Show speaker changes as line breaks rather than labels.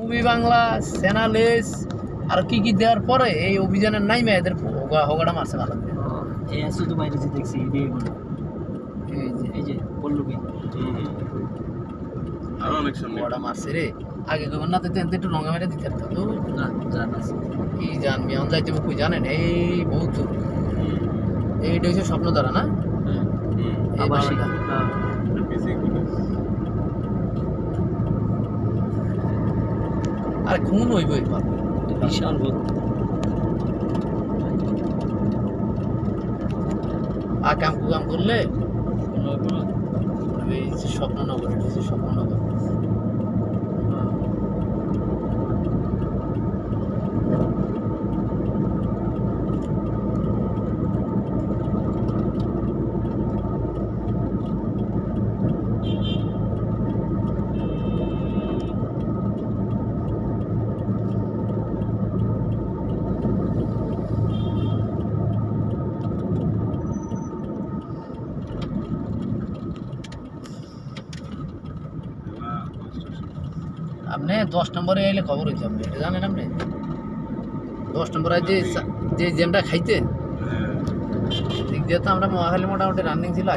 Movie Bangla সেনালেস আর কি কি দেওয়ার পরে এই অভিযানের নাই মেয়েদের হোগা হোগাটা মারছে ভালো।
এই শুধু বাইরে যে দেখছি
এই যে।
এই যে পল্লবী
আরও অনেক সামনে।
হোগাটা মারছে রে। আগে কখন না তো একটু রঙা মেরে দিতে পারতো। তো
না জানা আছে।
কি জানবি আমি যাইতে কই জানেন? এই বহুত দূর এইটা হচ্ছে স্বপ্ন দ্বারা না
আবাসিক। হ্যাঁ
আরে ঘুম হইব এবার
বিশাল বড়
আর কাম কুকাম করলে স্বপ্ননগর স্বপ্ননগর। আপনি দশ নম্বরে এলে খবর হয়েছে আপনি এটা জানেন আপনি? দশ নম্বরে যে যে জ্যামটা খাইতে
হ্যাঁ।
দিক দিয়ে তো আমরা মহাখালী মোটামুটি রানিং ছিল